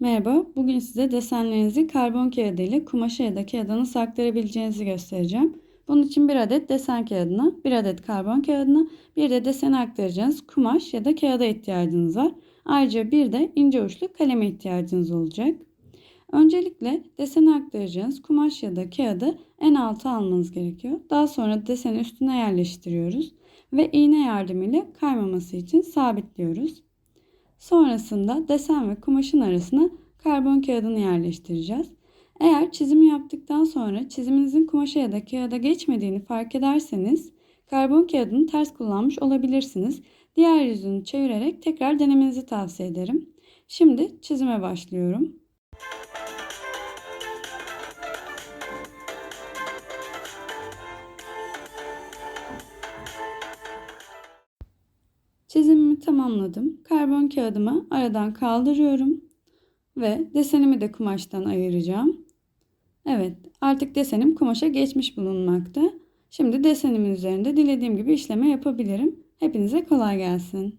Merhaba, bugün size desenlerinizi karbon kağıdı ile kumaşa ya da kağıda nasıl aktarabileceğinizi göstereceğim. Bunun için bir adet desen kağıdına, bir adet karbon kağıdına, bir de deseni aktaracağınız kumaş ya da kağıda ihtiyacınız var. Ayrıca bir de ince uçlu kaleme ihtiyacınız olacak. Öncelikle deseni aktaracağınız kumaş ya da kağıdı en alta almanız gerekiyor. Daha sonra deseni üstüne yerleştiriyoruz ve iğne yardımıyla kaymaması için sabitliyoruz. Sonrasında desen ve kumaşın arasına karbon kağıdını yerleştireceğiz. Eğer çizimi yaptıktan sonra çiziminizin kumaşa ya da kağıda geçmediğini fark ederseniz karbon kağıdını ters kullanmış olabilirsiniz. Diğer yüzünü çevirerek tekrar denemenizi tavsiye ederim. Şimdi çizime başlıyorum. Çizimimi tamamladım. Karbon kağıdımı aradan kaldırıyorum ve desenimi de kumaştan ayıracağım. Evet, artık desenim kumaşa geçmiş bulunmakta. Şimdi desenimin üzerinde dilediğim gibi işleme yapabilirim. Hepinize kolay gelsin.